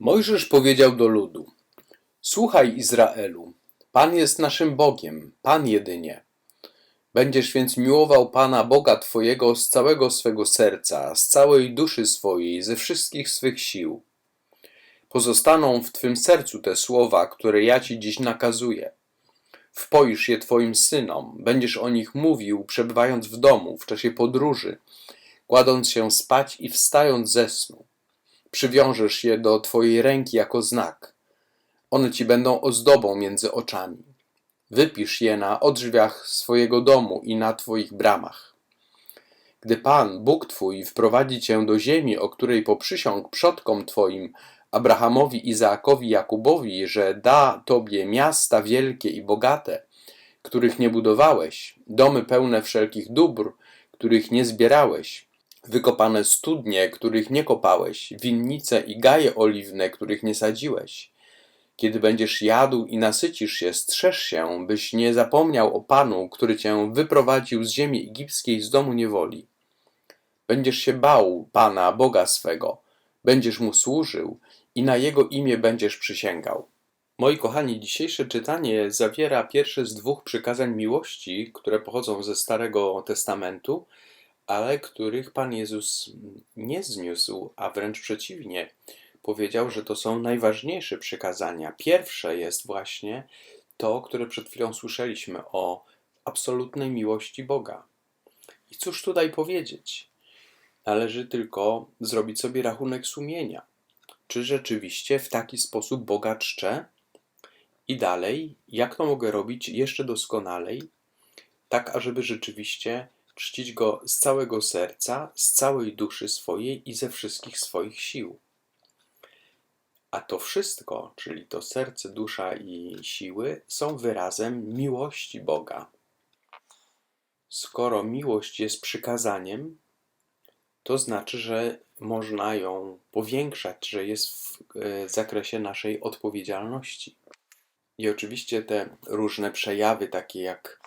Mojżesz powiedział do ludu: Słuchaj, Izraelu, Pan jest naszym Bogiem, Pan jedynie. Będziesz więc miłował Pana Boga Twojego z całego swego serca, z całej duszy swojej, ze wszystkich swych sił. Pozostaną w Twym sercu te słowa, które ja Ci dziś nakazuję. Wpoisz je Twoim synom, będziesz o nich mówił, przebywając w domu, w czasie podróży, kładąc się spać i wstając ze snu. Przywiążesz je do Twojej ręki jako znak. One Ci będą ozdobą między oczami. Wypisz je na odrzwiach swojego domu i na Twoich bramach. Gdy Pan, Bóg Twój, wprowadzi Cię do ziemi, o której poprzysiągł przodkom Twoim, Abrahamowi, Izaakowi, Jakubowi, że da Tobie miasta wielkie i bogate, których nie budowałeś, domy pełne wszelkich dóbr, których nie zbierałeś, wykopane studnie, których nie kopałeś, winnice i gaje oliwne, których nie sadziłeś. Kiedy będziesz jadł i nasycisz się, strzeż się, byś nie zapomniał o Panu, który cię wyprowadził z ziemi egipskiej z domu niewoli. Będziesz się bał Pana, Boga swego, będziesz Mu służył i na Jego imię będziesz przysięgał. Moi kochani, dzisiejsze czytanie zawiera pierwsze z dwóch przykazań miłości, które pochodzą ze Starego Testamentu, ale których Pan Jezus nie zniósł, a wręcz przeciwnie. Powiedział, że to są najważniejsze przykazania. Pierwsze jest właśnie to, które przed chwilą słyszeliśmy o absolutnej miłości Boga. I cóż tutaj powiedzieć? Należy tylko zrobić sobie rachunek sumienia. Czy rzeczywiście w taki sposób Boga czczę? I dalej, jak to mogę robić jeszcze doskonalej, tak ażeby rzeczywiście czcić Go z całego serca, z całej duszy swojej i ze wszystkich swoich sił. A to wszystko, czyli to serce, dusza i siły, są wyrazem miłości Boga. Skoro miłość jest przykazaniem, to znaczy, że można ją powiększać, że jest w e, zakresie naszej odpowiedzialności. I oczywiście te różne przejawy, takie jak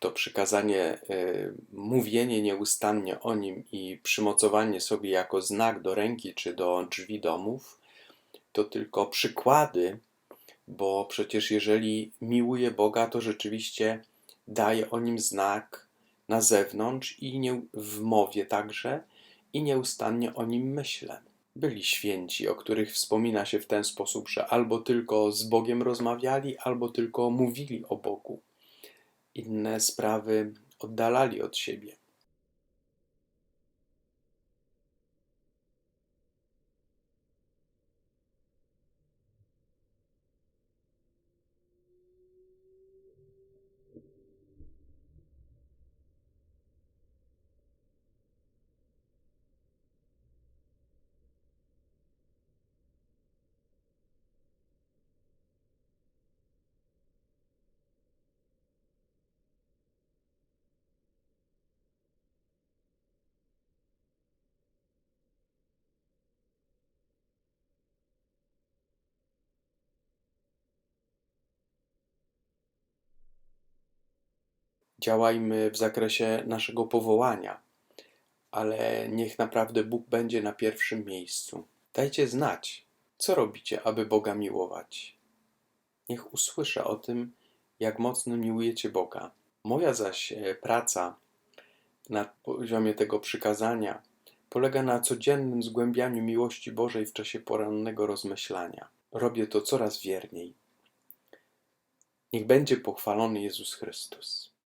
to przykazanie, y, mówienie nieustannie o nim i przymocowanie sobie jako znak do ręki czy do drzwi domów, to tylko przykłady, bo przecież jeżeli miłuję Boga, to rzeczywiście daję o nim znak na zewnątrz i nie, w mowie także i nieustannie o nim myślę. Byli święci, o których wspomina się w ten sposób, że albo tylko z Bogiem rozmawiali, albo tylko mówili o Bogu inne sprawy oddalali od siebie. Działajmy w zakresie naszego powołania, ale niech naprawdę Bóg będzie na pierwszym miejscu. Dajcie znać, co robicie, aby Boga miłować. Niech usłyszę o tym, jak mocno miłujecie Boga. Moja zaś e, praca na poziomie tego przykazania polega na codziennym zgłębianiu miłości Bożej w czasie porannego rozmyślania. Robię to coraz wierniej. Niech będzie pochwalony Jezus Chrystus.